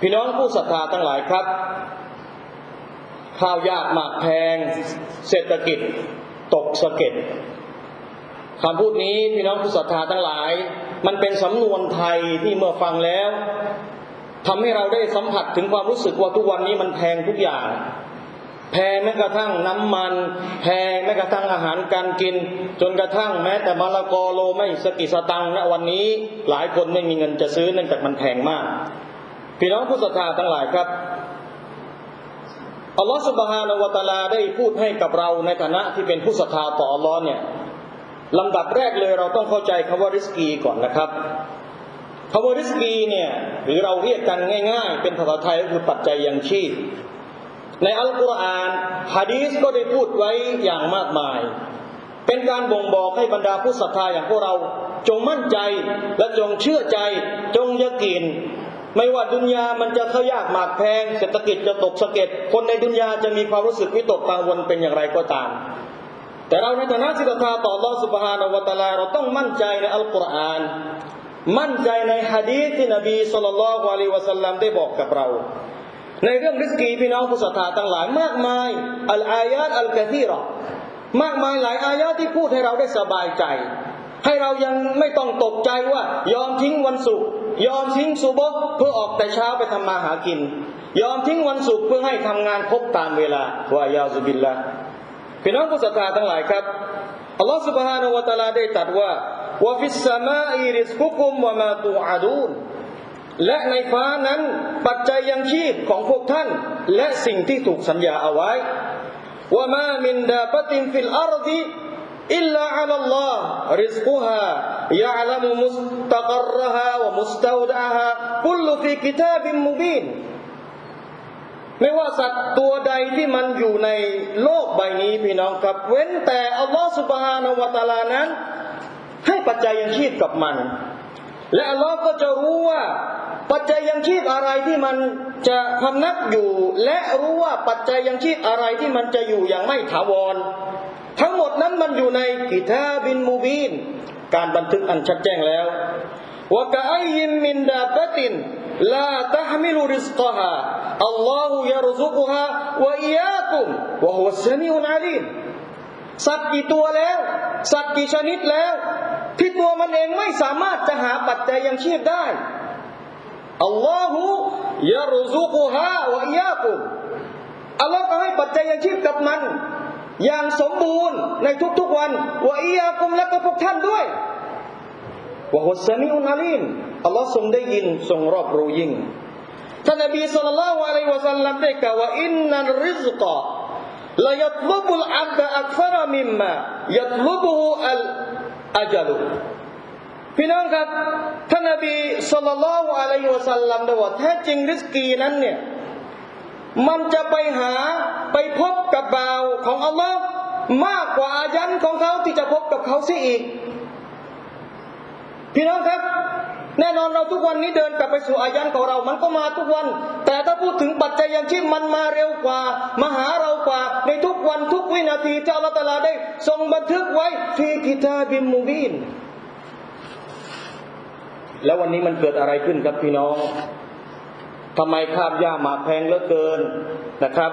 พี่น้องผู้ศรัทธาทั้งหลายครับ ข้าวยากหมากแพง เศรษฐกิจตกสะเก็ดคำพูดนี้พี่น้องผู้ศรัทธาทั้งหลาย มันเป็นสำนวนไทยที่เมื่อฟังแล้วทำให้เราได้สัมผัสถึงความรู้สึกว่าทุกวันนี้มันแพงทุกอย่าง แพงแม้กระทั่งน้ำมัน แพงแม้กระทั่งอาหารการกิน จนกระทั่งแม้แต่มะละกอโลไม่สกิสตังค์ณวันนี้หลายคนไม่มีเงินจะซื้อเนื่องจากมันแพงมาก พี่น้องผู้ศรัทธาทั้งหลายครับอัลลอฮฺสุบฮานาวะตะอาลาได้พูดให้กับเราในฐานะที่เป็นผู้ศรัทธาต่ออัลลอฮ์เนี่ยลำดับแรกเลยเราต้องเข้าใจคำว่าริสกีก่อนนะครับคำว่าริสกีเนี่ยหรือเราเรียกกันง่ายๆ เป็นภาษาไทยก็คือปัจจัยยังชีพ ในอัลกุรอานฮะดีสก็ได้พูดไว้อย่างมากมาย เป็นการบ่งบอกให้บรรดาผู้ศรัทธาอย่างพวกเรา จงมั่นใจและจงเชื่อใจ จงยะกีน ไม่ว่าดุนยามันจะเข้ายากหมากแพง เศรษฐกิจจะตกสะเก็ดคนในดุนยาจะมีความรู้สึกวิตกกังวลเป็นอย่างไรก็ตาม แต่เราในฐานะศิลธาต่อรอสุบฮานอวตาลาเราต้องมั่นใจในอัลกุรอาน มั่นใจในฮะดีษที่นบีสุลต่านละอะลัวะสัลลัมได้บอกกับเรา ในเรื่องริสกีพี่น้องผู้ศรัทธาตั้งหลายมากมายอัลอายาตอัลกะซีรอมากมายหลายอายาที่พูดให้เราได้สบายใจ ให้เรายังไม่ต้องตกใจว่ายอมทิ้งวันศุกร์ ยอมทิ้งซุบฮ์เพื่อออกแต่เช้าไปทำมาหากิน ยอมทิ้งวันศุกร์เพื่อให้ทำงานครบตามเวลาวายาซุบิลละพี่น้องผู้ศรัทธาทั้งหลายครับอัลลอฮฺ سبحانه และ تعالى ได้ตรัสว่าว่าฟิสสมาอิริสกุกุมวะมาตูอาดูน และในฟ้านั้นปัจจัยยังชีพของพวกท่าน และสิ่งที่ถูกสัญญาเอาไว้ว่ามามินดาบตินฟิลอาร์ดิอิลลาอัลลอฮ์ริซกุฮายะลัมมุสตะกรฮา วะมุสตาวดะฮาคุลฟีกิตาบิมมุบีนไม่ว่าสัตว์ตัวใดที่มันอยู่ในโลกใบนี้พี่น้องครับ เว้นแต่อัลลอฮ์ سبحانه และ تعالى นั้น ให้ปัจจัยยังชีพกับมัน และอัลลอฮ์ก็จะรู้ว่า ปัจจัยยังชีพอะไรที่มันจะพำนักอยู่ และรู้ว่าปัจจัยยังชีพอะไรที่มันจะอยู่อย่างไม่ถาวร ทั้งหมดนั้นมันอยู่ในกิตาบินมูบีน การบันทึกอันชัดแจ้งแล้วว่ากะไอยิมมินดาบตินลาตะฮมิลุริสกฮาอัลลอฮุยารซุกฮาวะอียาคุมวะฮุวะสมีอุนอาลีมสัตว์กี่ตัวแล้ว สัตว์กี่ชนิดแล้ว ที่ตัวมันเองไม่สามารถจะหาปัจจัยยังชีพได้อัลลอฮฺยารุซุกฮาวะอียากุมอัลลอฮ์ก็ให้ปัจจัยยังชีพกับมัน อย่างสมบูรณ์ในทุกๆวันวะอียากุมและก็พวกท่านด้วยวะฮุสมิอุนาลิมอัลลอฮ์ทรงได้ยินทรงรอบรู้ยิ่งท่านนบีสุลต่านลวะลัยวะสัลลัมได้กล่าวว่าอินนันริซกะลายัตลุบุลอับดะอักฟรมิมมายัตลุบุฮุอัลอาจัลุพี่น้องครับท่านนบีสุลต่านลวะลัยวะสัลลัมได้ว่าแท้จริงริสกีนั้นเนี่ย มันจะไปหาไปพบกับบ่าวของอัลลอฮ์มากกว่าอายันของเขาที่จะพบกับเขาเสียอีก พี่น้องครับ แน่นอนเราทุกวันนี้เดินกลับไปสู่อายันของเรา มันก็มาทุกวัน แต่ถ้าพูดถึงปัจจัยยังชีพมันมาเร็วกว่า มาหาเรากว่า ในทุกวันทุกวินาทีที่อัลลอฮฺตาลาได้ ทรงบันทึกไว้ฟีกิตาบิมมูบีนแล้ววันนี้มันเกิดอะไรขึ้นครับพี่น้อง ทำไมคาบย่าหมากแพงเหลือเกินนะครับ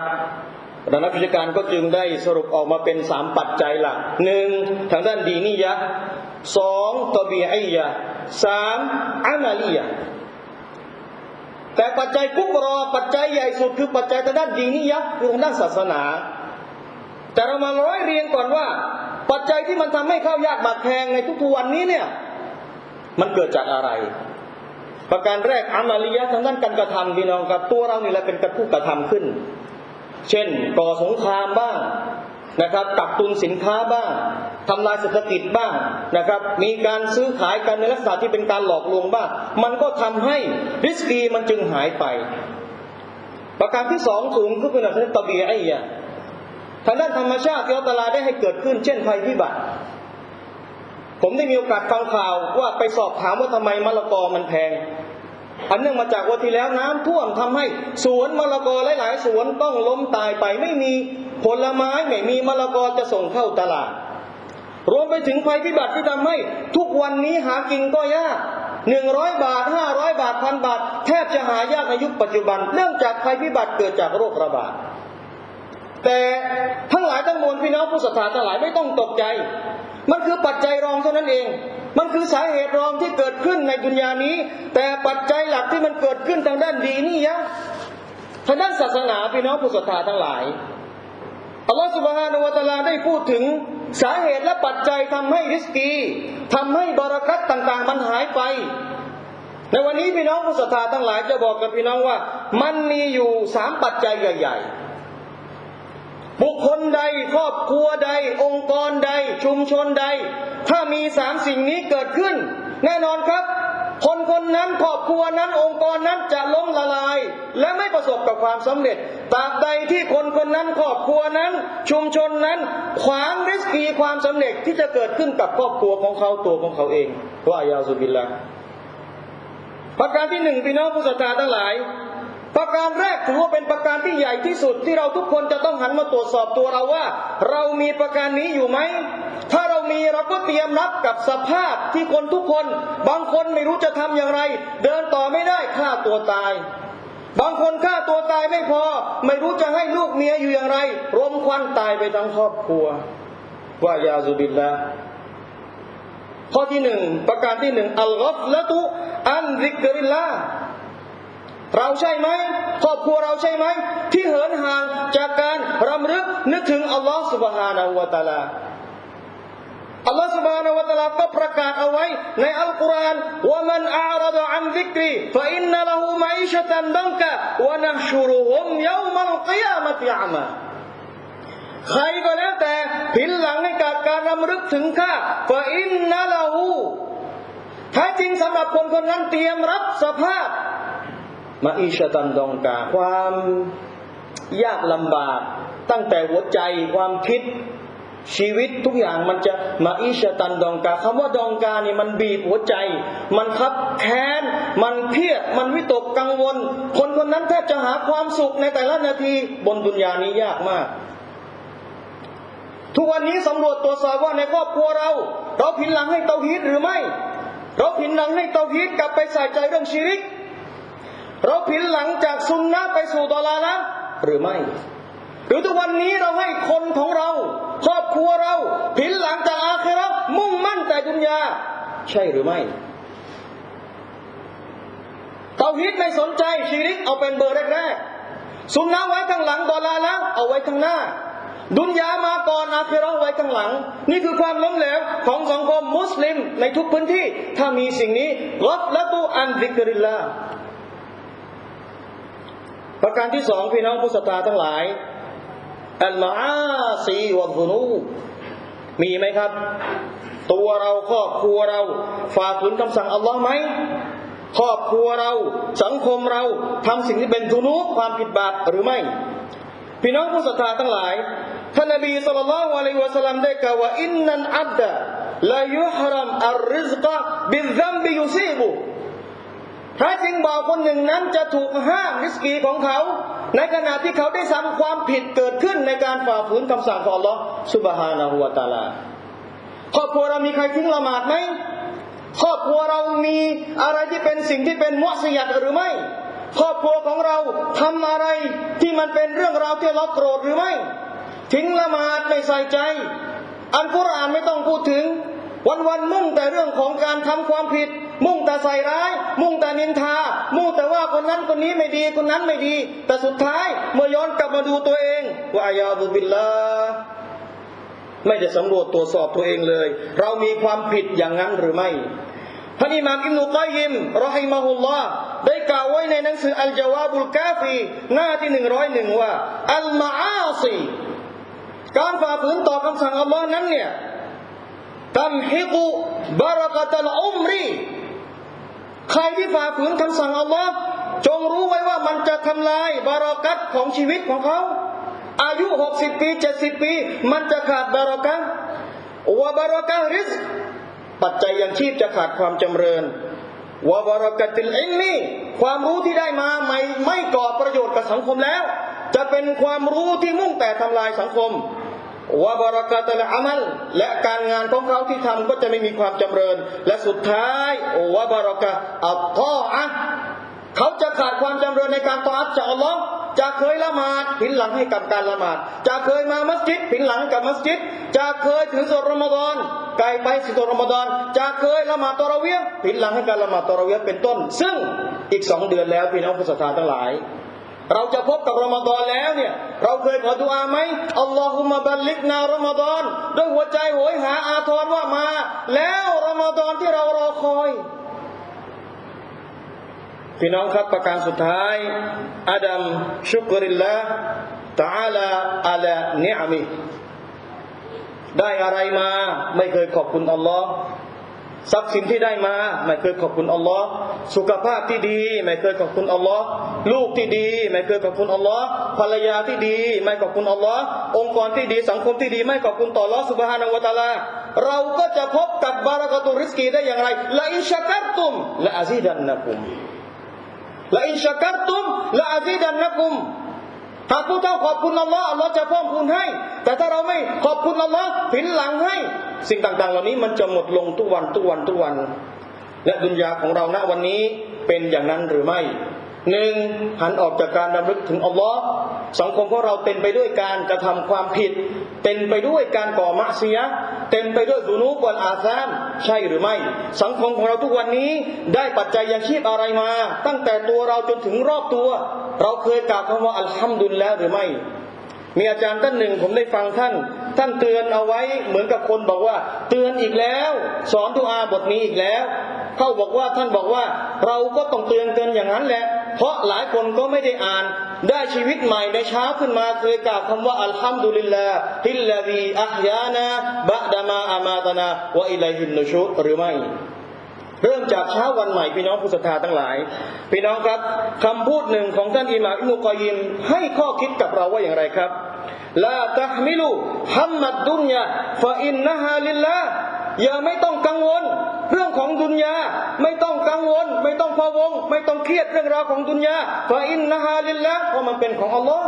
ดังนักวิชาการก็จึงได้สรุปออกมาเป็นสามปัจจัยหลักหนึ่งทางด้านดีนิยะสองตบีอียะสามอามาลียะแต่ปัจจัยกุบรอปัจจัยใหญ่สุดคือปัจจัยทางด้านดีนิยะคือทางด้านศาสนา แต่เรามาร้อยเรียงก่อนว่า ปัจจัยที่มันทำให้ข้าวยากหมากแพงในทุกๆวันนี้เนี่ยมันเกิดจากอะไร ประการแรกอามาลียะทางด้านการกระทำพี่น้องครับตัวเรานี่แหละเป็นกระผู้กระทำขึ้น เช่นก่อสงครามบ้างนะครับกักตุนสินค้าบ้างทำลายเศรษฐกิจบ้างนะครับ มีการซื้อขายกันในลักษณะที่เป็นการหลอกลวงบ้าง มันก็ทำให้ริสกีมันจึงหายไป ประการที่สองสูงก็คือในตบีไอ้ยะทางด้านธรรมชาติที่อัลตลาได้ให้เกิดขึ้น เช่นภัยพิบัติ ผมได้มีโอกาสฟังข่าวว่าไปสอบถามว่าทำไมมะละกอมันแพง อันเนื่องมาจากวันที่แล้วน้ำท่วมทำให้สวนมะละกอหลายๆ สวนต้องล้มตายไปไม่มีผลไม้ไม่มีมะละกอจะส่งเข้าตลาด รวมไปถึงภัยพิบัติที่ทำให้ทุกวันนี้หากินก็ยากหนึ่งร้อยบาทห้าร้อยบาทพันบาท แทบจะหายากในยุคปัจจุบัน เนื่องจากภัยพิบัติเกิดจากโรคระบาดแต่ทั้งหลายทั้งมวลพี่น้องผู้ศรัทธาทั้งหลายไม่ต้องตกใจ มันคือปัจจัยรองเท่านั้นเอง มันคือสาเหตุรองที่เกิดขึ้นในดุนยานี้ แต่ปัจจัยหลักที่มันเกิดขึ้นทางด้านดีนี่ยะทางด้านศาสนาพี่น้องผู้ศรัทธาทั้งหลายอัลลอฮฺสุบฮานาวะตาลาได้พูดถึงสาเหตุและปัจจัยทำให้ริสกีทำให้บารักัตต่างๆ มันหายไป ในวันนี้พี่น้องผู้ศรัทธาทั้งหลายจะบอกกับพี่น้องว่า มันมีอยู่สามปัจจัยใหญ่ ๆ บุคคลใดครอบครัวใด องค์กรใด ชุมชนใด ถ้ามีสามสิ่งนี้เกิดขึ้น แน่นอนครับ คนคนนั้นครอบครัวนั้นองค์กรนั้นจะล้มละลาย และไม่ประสบกับความสำเร็จตราบใดที่คนคนนั้นครอบครัวนั้น ชุมชนนั้น ขวางริสกีความสำเร็จที่จะเกิดขึ้นกับครอบครัวของเขาตัวของเขาเองว่ายาสุบิลละประการที่หนึ่งพี่น้องผู้ศรัทธาทั้งหลาย ประการแรกถือว่าเป็นประการที่ใหญ่ที่สุดที่เราทุกคนจะต้องหันมาตรวจสอบตัวเราว่า เรามีประการนี้อยู่ไหม ถ้าเรามีเราก็เตรียมรับกับสภาพที่คนทุกคน บางคนไม่รู้จะทำอย่างไร เดินต่อไม่ได้ฆ่าตัวตาย บางคนฆ่าตัวตายไม่พอ ไม่รู้จะให้ลูกเมียอยู่อย่างไรรมควันตายไปทั้งครอบครัวว่ายาซุบิลละข้อที่หนึ่งประการที่หนึ่งอัลกอฟละตุอันริกริลลา เราใช่ไหมครอบครัวเราใช่ไหม ที่เหินห่างจากการรำลึกนึกถึงอัลลอฮ์ سبحانه และ تعالى อัลลอฮ์ سبحانه และ تعالى ก็ประกาศเอาไว้ในอัลกุรอานว่ามันอารัดอันดิกรีฟะอินนละหูมัยชะตันดังกะวะนะชุรุฮุมยามัลกิยามะติอามาใครก็แล้วแต่ผินหลังในการการรำลึกถึงข้าฟะอินนละหูแท้จริงสำหรับคนคนนั้นเตรียมรับสภาพ มาอิชตันดองกา ความยากลำบาก ตั้งแต่หัวใจความคิดชีวิตทุกอย่างมันจะมาอิชตันดองกาคำว่าดองกานี่มันบีบหัวใจ มันคับแค้น มันเครียด มันวิตกกังวล คนคนนั้นแทบจะหาความสุขในแต่ละนาทีบนดุนยานี้ยากมาก ทุกวันนี้สำรวจตรวจสอบว่าในครอบครัวเรา เราผินหลังให้เตาฮีดหรือไม่ เราผินหลังให้เตาฮีดกลับไปใส่ใจเรื่องชีริก เราผินหลังจากซุนนะไปสู่ตอลาละหรือไม่ หรือทุกวันนี้เราให้คนของเรา ครอบครัวเราผินหลังจากอาคราะมุ่งมั่นแต่ดุนยา ใช่หรือไม่เตาฮิดไม่สนใจชีริกเอาเป็นเบอร์แรกๆซุนนะไว้ข้างหลังตอลาละเอาไว้ข้างหน้า ดุนยามาก่อนอาคราะไว้ข้างหลัง นี่คือความล้มเหลวของสังคมมุสลิมในทุกพื้นที่ ถ้ามีสิ่งนี้รัฟละตุอันดิกริลลา ประการที่สองพี่น้องผู้ศรัทธาทั้งหลายอัลมาอาซีวัซุนูมีไหมครับ ตัวเราครอบครัวเราฝ่าฝืนคำสั่งอัลลอฮ์ไหมครอบครัวเราสังคมเราทำสิ่งที่เป็นทุนุความผิดบาปหรือไม่ พี่น้องผู้ศรัทธาทั้งหลายท่านนบีสุลต่านละฮ์อะลัยวะสัลลัมได้กล่าวว่าอินนันอับดะลายุฮรัมอัลริซกะบิลซัมบิยุซีบุ แท้จริงบ่าวคนหนึ่งนั้นจะถูกห้ามริสกีของเขา ในขณะที่เขาได้ทำความผิดเกิดขึ้นในการฝ่าฝืนคำสั่งของลอสุบฮานะฮูวะตาลาครอบครัวเรามีใครทิ้งละหมาดไหมครอบครัวเรามีอะไรที่เป็นสิ่งที่เป็นมุสยัดหรือไม่ ครอบครัวของเราทำอะไรที่มันเป็นเรื่องราวที่เราโกรธหรือไม่ ทิ้งละหมาดไม่ใส่ใจ อันกุรอานไม่ต้องพูดถึง วันวันมุ่งแต่เรื่องของการทำความผิด มุ่งแต่ใส่ร้าย มุ่งแต่นินทา มุ่งแต่ว่าคนนั้นคนนี้ไม่ดีคนนั้นไม่ดี แต่สุดท้ายเมื่อย้อนกลับมาดูตัวเองว่าอายาบุบิลลาไม่ได้สำรวจตรวจสอบตัวเองเลย เรามีความผิดอย่างนั้นหรือไม่ท่านอิหม่ามอิบนุกอยยิมรอฮิมะฮุลลอฮ์ได้กล่าวไว้ในหนังสืออัลจาวาบุลกาฟีหน้าที่หนึ่งร้อยหนึ่งว่าอัลมาอาซีการฝ่าฝืนต่อคำสั่งอัลลอฮ์นั้นเนี่ยตัมฮิกุบารากตัลอุมรี ใครที่ฝ่าฝืนคำสั่งอัลลอฮ์จงรู้ไว้ว่ามันจะทำลายบารากัตของชีวิตของเขา อายุ 60 ปี 70 ปี มันจะขาดบารากัตวะบารากัตริสปัจจัยยังชีพจะขาดความจำเริญวะบารากัติลอิลมีความรู้ที่ได้มาไม่ไม่ก่อประโยชน์กับสังคมแล้ว จะเป็นความรู้ที่มุ่งแต่ทำลายสังคม วะบรักาตละอามัลและการงานของเขาที่ทำก็จะไม่มีความจำเริญ และสุดท้ายวะบรักาอัลตออะเขาจะขาดความจำเริญในการตออัตจากอัลลอฮ์จะเคยละหมาดผินหลังให้กับการละหมาดจะเคยมามัสยิดผินหลังกับมัสยิดจะเคยถึงสุดรอมฎอนไกลไปสุดรอมฎอนจะเคยละหมาดตอระเวียผินหลังให้การละหมาดตอระเวียเป็นต้น ซึ่งอีกสองเดือนแล้วพี่น้องผู้ศรัทธาทั้งหลาย เราจะพบกับรอมฎอนแล้วเนี่ย เราเคยขอดุอาไหมอัลลอฮุมะบัลลิกนารอมฎอนด้วยหัวใจโหยหาอาทรว่ามา แล้วรอมฎอนที่เรารอคอย พี่น้องครับประการสุดท้ายอาดัมชุกริลละตาลาอัลาเนอมิได้อะไรมา ไม่เคยขอบคุณอัลลอฮ์ ทรัพย์สินที่ได้มา ไม่เคยขอบคุณอัลลอฮ์สุขภาพที่ดี ไม่เคยขอบคุณอัลลอฮ์ลูกที่ดี ไม่เคยขอบคุณอัลลอฮ์ภรรยาที่ดี ไม่ขอบคุณอัลลอฮ์องค์กรที่ดีสังคมที่ดี ไม่ขอบคุณต่ออัลลอฮ์สุบฮานาวะตาลา เราก็จะพบกับบารากตุริสกีได้อย่างไรละอินชะกัรตุมละอาซีดันนะกุมละอินชะกัรตุมละอาซีดันนะกุมหากผู้เจ้าขอบคุณอัลลอฮ์อัลลอฮ์จะเพิ่มพูนให้ แต่ถ้าเราไม่ขอบคุณอัลลอฮ์ผินหลังให้ สิ่งต่างๆ เหล่านี้มันจะหมดลงทุกวันทุกวันทุกวัน และดุนยาของเราณวันนี้เป็นอย่างนั้นหรือไม่หนึ่งหันออกจากการดำลึกถึงอัลลอฮ์สังคมของเราเต็มไปด้วยการกระทำความผิด เต็มไปด้วยการก่อมะเสียเต็มไปด้วยซุนูกวนอาซามใช่หรือไม่ สังคมของเราทุกวันนี้ได้ปัจจัยยังชีพอะไรมา ตั้งแต่ตัวเราจนถึงรอบตัว เราเคยกล่าวคำว่าอัลฮัมดุลลแล้วหรือไม่ มีอาจารย์ท่านหนึ่งผมได้ฟังท่าน ท่านเตือนเอาไว้เหมือนกับคนบอกว่า เตือนอีกแล้ว สอนทุอาบทนี้อีกแล้วเขาบอกว่าท่านบอกว่า เราก็ต้องเตือนกันอย่างนั้นแหละ เพราะหลายคนก็ไม่ได้อ่านได้ชีวิตใหม่ในเช้าขึ้นมาเคยกล่าวคำว่าอัลฮัมดุลิลลาฮิลลาดีอัฮยานาบะดามาอามาตนาวะอิลัยฮินนุชุหรือไม่ เริ่มจากเช้าวันใหม่พี่น้องผู้ศรัทธาทั้งหลาย พี่น้องครับคำพูดหนึ่งของท่านอิหม่ามอิบุกอยยิมให้ข้อคิดกับเราว่าอย่างไรครับลาตะฮมิลุฮัมมัดดุนยาฟะอินนะฮาลิลลาอย่าไม่ต้องกังวล เรื่องของดุนยาไม่ต้องกังวล ไม่ต้องพะวง ไม่ต้องเครียดเรื่องราวของดุนยาฟะอินนะฮาลิลลาเพราะมันเป็นของอัลลอฮ์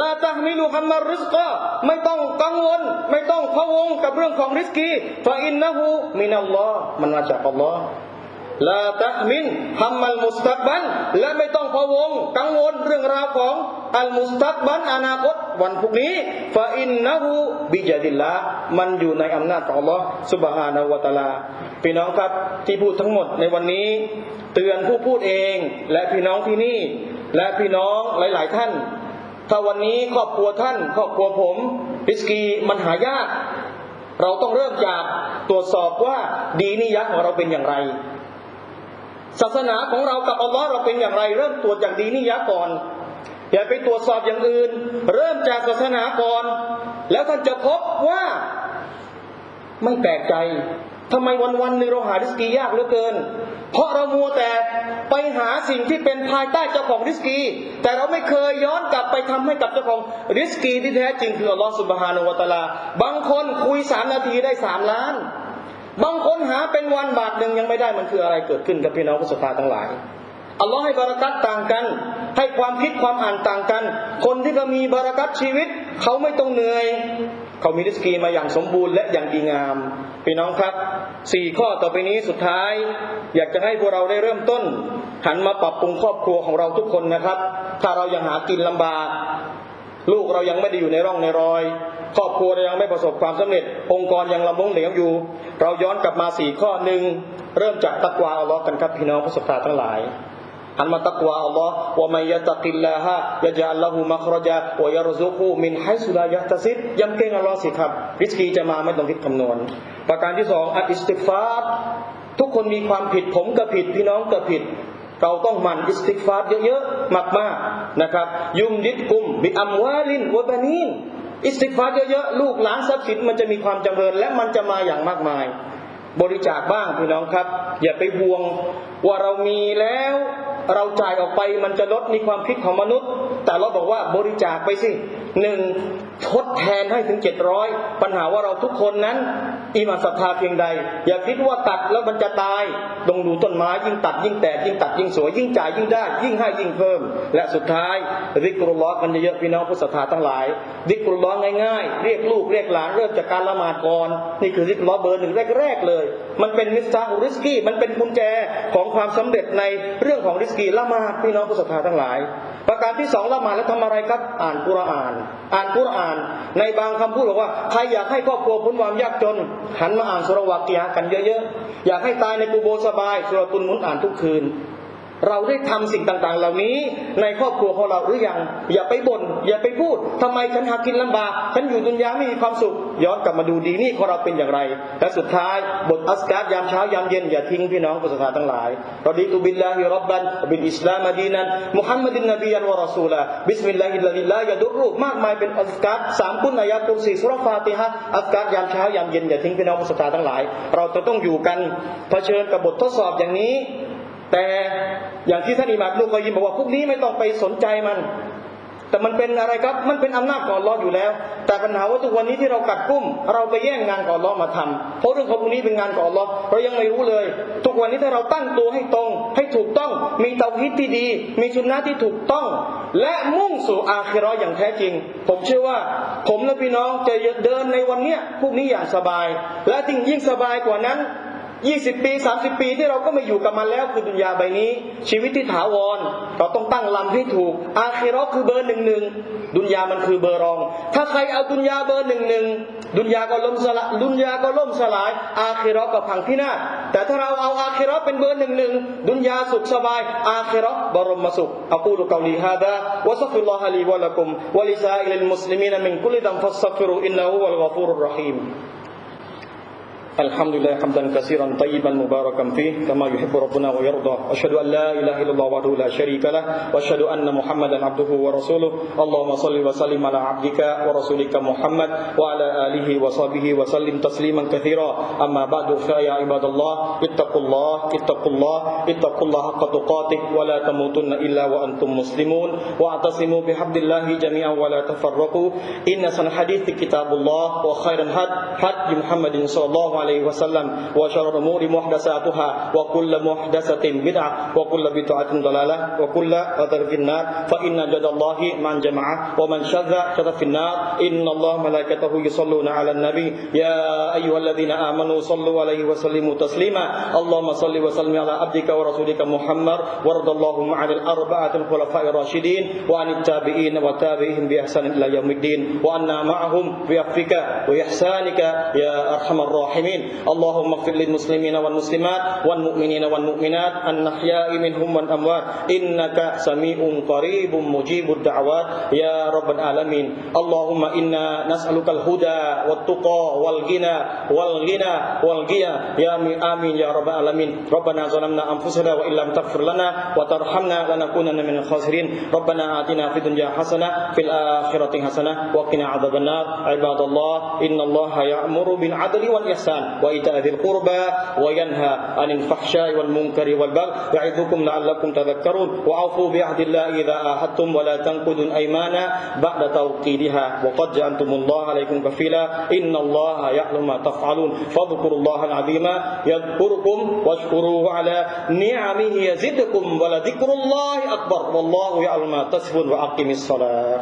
ลาตะมิลุฮัมมัรริสกะไม่ต้องกังวล ไม่ต้องพะวงกับเรื่องของริสกีฟาอินนะฮูมินัลลอฮ์มันมาจากอัลลอฮ์ลาตะมินฮัมมัลมุสตักบันและไม่ต้องพะวงกังวลเรื่องราวของอัลมุสตักบันอนาคตวันพรุ่งนี้ฟาอินนะฮูบิจาดิลละมันอยู่ในอำนาจของอัลลอฮ์สุบฮานาวะตะอาลาพี่น้องครับที่พูดทั้งหมดในวันนี้ เตือนผู้พูดเอง และพี่น้องที่นี่ และพี่น้องหลาย ๆ ท่าน ถ้าวันนี้ครอบครัวท่านครอบครัวผมริสกีมันหายาก เราต้องเริ่มจากตรวจสอบว่าดีนิยะของเราเป็นอย่างไร ศาสนาของเรากับอัลลอฮ์เราเป็นอย่างไร เริ่มตรวจจากดีนิยะก่อนอย่าไปตรวจสอบอย่างอื่น เริ่มจากศาสนาก่อน แล้วท่านจะพบว่าไม่แปลกใจ ทำไมวันวันๆหนึ่งเราหาริสกียากเหลือเกิน เพราะเรามัวแต่ไปหาสิ่งที่เป็นภายใต้เจ้าของริสกี แต่เราไม่เคยย้อนกลับไปทำให้กับเจ้าของริสกีที่แท้จริงคืออัลลอฮฺสุบฮานาวะตาลา บางคนคุยสามนาทีได้สามล้าน บางคนหาเป็นวันบาทหนึ่งยังไม่ได้มันคืออะไรเกิดขึ้นกับพี่น้องผู้ศรัทธาทั้งหลายอัลลอฮ์ให้บารักัตต่างกัน ให้ความคิดความอ่านต่างกัน คนที่ก็มีบารักัตชีวิต เขาไม่ต้องเหนื่อย เขามีริสกีมาอย่างสมบูรณ์และอย่างดีงามพี่น้องครับสี่ข้อต่อไปนี้สุดท้าย อยากจะให้พวกเราได้เริ่มต้น หันมาปรับปรุงครอบครัวของเราทุกคนนะครับ ถ้าเรายังหากินลำบาก ลูกเรายังไม่ได้อยู่ในร่องในรอย ครอบครัวเรายังไม่ประสบความสำเร็จ องค์กรยังลำบงเหลวอยู่ เราย้อนกลับมาสี่ข้อหนึ่งเริ่มจากตักวาอัลลอฮ์กันครับพี่น้องผู้ศรัทธาทั้งหลาย หันมาตักวาอัลลอฮ์ว่ามัยะตักิลลาฮะยะจัลละหูมัครจาวยารซุกุมินไฮสุลายะตัซิดยำเก่งอัลลอฮ์สิครับ ริสกีจะมาไม่ต้องคิดคำนวณ ประการที่สองอัลอิสติกฟาร์ทุกคนมีความผิดผมก็ผิดพี่น้องก็ผิดเราต้องหมั่นอิสติกฟาร์เยอะๆ มากๆ นะครับ ยุมดิดกุม บิอัมวาลินวะบานีนอิสติกฟาร์เยอะๆ ลูกหลานทรัพย์สินมันจะมีความจำเริญ และมันจะมาอย่างมากมาย บริจาคบ้างพี่น้องครับ อย่าไปห่วงว่าเรามีแล้ว เราจ่ายออกไปมันจะลดในความคิดของมนุษย์ แต่เราบอกว่าบริจาคไปสิ หนึ่งทดแทนให้ถึงเจ็ดร้อยปัญหาว่าเราทุกคนนั้นอิมาศรัทธาเพียงใด อย่าคิดว่าตัดแล้วมันจะตายตรงดูต้นไม้ยิ่งตัดยิ่งแตกยิ่งตัดยิ่งสวยยิ่งจ่ายยิ่งได้ ยิ่งให้ยิ่งเพิ่ม และสุดท้ายริกรุลลอฮ์กันเยอะๆพี่น้องผู้ศรัทธาทั้งหลายริกรุลลอฮ์ง่ายๆ เรียกลูกเรียกหลานเริ่มจากการละหมาดก่อนนี่คือริกรุลลอฮ์เบอร์หนึ่งแรกๆเลย มันเป็นมิสซาฮุริสกี้มันเป็นกุญแจของความสำเร็จในเรื่องของริสกีละหมาดพี่น้องผู้ศรัทธาทั้งหลาย ประการที่สองละหมาดแล้วทำอะไรครับ อ่านกุรอาน อ่านกุรอาน ในบางคำพูดบอกว่าใครอยากให้ครอบครัวพ้นความยากจน หันมาอ่านสุรวากียะกันเยอะๆอยากให้ตายในกูโบสบายสุรตุนมุนอ่านทุกคืน เราได้ทำสิ่งต่างๆ เหล่านี้ ในครอบครัวของเราหรือยัง อย่าไปบ่นอย่าไปพูดทำไมฉันหากินลำบากฉันอยู่ดุนยาไม่มีความสุข ย้อนกลับมาดูดีนี่ของเราเป็นอย่างไร และสุดท้ายบทอัสการ์ยามเช้ายามเย็นอย่าทิ้งพี่น้องผู้ศรัทธาทั้งหลายรอดีตุบิลลาฮิรับบันบิลอิสลามดีนันมุฮัมมัดินนบียันวะรอซูละบิสมิลลาฮิลลาฮิลลายะดุรุมากมายเป็นอัสการ์สามคุณอายะกุรซีสุรฟาติฮะอัสการ์ยามเช้ายามเย็นอย่าทิ้งพี่น้องผู้ศรัทธาทั้งหลาย เราจะต้องอยู่กันเผชิญกับบททดสอบอย่างนี้ แต่อย่างที่ท่านอิหม่ามลูกกอยิมบอกว่าพวกนี้ไม่ต้องไปสนใจมัน แต่มันเป็นอะไรครับ มันเป็นอำนาจก่อนรออยู่แล้ว แต่ปัญหาว่าทุกวันนี้ที่เรากัดกุ้ม เราไปแย่งงานก่อนรอมาทำเพราะเรื่องของพวกนี้เป็นงานก่อนรอเรายังไม่รู้เลย ทุกวันนี้ถ้าเราตั้งตัวให้ตรง ให้ถูกต้อง มีเตาฮิตที่ดี มีชุนนะที่ถูกต้อง และมุ่งสู่อาคิราะห์อย่างแท้จริง ผมเชื่อว่า ผมและพี่น้องจะเดินในวันเนี้ยพวกนี้อย่างสบาย และจริงยิ่งสบายกว่านั้น 20ปี30ปีที่เราก็ไม่อยู่กับมันแล้วคือดุนยาใบนี้ ชีวิตที่ถาวร เราต้องตั้งลำให้ถูก อาคิราะห์คือเบอร์หนึ่งหนึ่งดุนยามันคือเบอร์รอง ถ้าใครเอาดุนยาเบอร์หนึ่งหนึ่งดุนยาก็ล่มสลายดุนยาก็ล่มสลาย อาคิราะห์ก็พังพินาศแต่ถ้าเราเอาอาคิราะห์เป็นเบอร์หนึ่งหนึ่งดุนยาสุขสบาย อาคิราะห์บรมสุขอักูลุกาลีฮาดาวะสัฟุลลอฮะลีวะละกุมวะลิซาอิลมุสลิมีนมินกุลิดัมฟัสซัฟิรุอินนะฮูวัลกอฟูรุรราะฮีม الحمد لله حمدا كثيرا طيبا مباركا فيه كما يحب ربنا ويرضى أشهد أن لا إله إلا الله وحده لا شريك له وأشهد أن محمدا عبده ورسوله اللهم صل وسلم على عبدك ورسولك محمد وعلى آله وصحبه وسلم تسليما كثيرا أما بعد فيا عباد الله اتقوا الله اتقوا الله اتقوا الله حق تقاته ولا تموتن إلا وأنتم مسلمون واعتصموا بحبل الله جميعا ولا تفرقوا إن سن حديث كتاب الله وخير الهد هدي محمد صلى الله عليه عليه وسلم وشر الأمور محدثاتها وكل محدثة بدعة وكل بدعة ضلالة وكل ضلالة في النار. فإن جد الله من جمع ومن شذ شذ في النار. إن الله ملائكته يصلون على النبي. يا أيها الذين آمنوا صلوا عليه وسلموا تسليما. اللهم صل وسلم على عبدك ورسولك محمد. وارض اللهم عن الأربعة الخلفاء الراشدين وعن التابعين وتابعهم بإحسان إلى يوم الدين. وأنا معهم بعفوك وإحسانك يا أرحم الراحمين. اللهم اغفر للمسلمين والمسلمات والمؤمنين والمؤمنات الأحياء منهم والأموات إنك سميع قريب مجيب الدعوات يا رب العالمين اللهم إنا نسألك الهدى والتقى والغنى والغنى والغيى يا آمين يا رب العالمين ربنا ظلمنا أنفسنا وإن لم تغفر لنا وترحمنا لنكونن من الخاسرين ربنا آتنا في الدنيا حسنة في الآخرة حسنة وقنا عذاب النار عباد الله إن الله يأمر بالعدل والإحسان وإيتاء ذي القربى وينهى عن الفحشاء والمنكر والبغي يعظكم لعلكم تذكرون وأوفوا بعهد الله إذا عاهدتم ولا تنقضوا الأيمان بعد توكيدها وقد جعلتم الله عليكم كفيلا إن الله يعلم ما تفعلون فاذكروا الله العظيم يذكركم واشكروه على نعمه يزدكم ولذكر الله أكبر والله يعلم ما تصفون وأقم الصلاة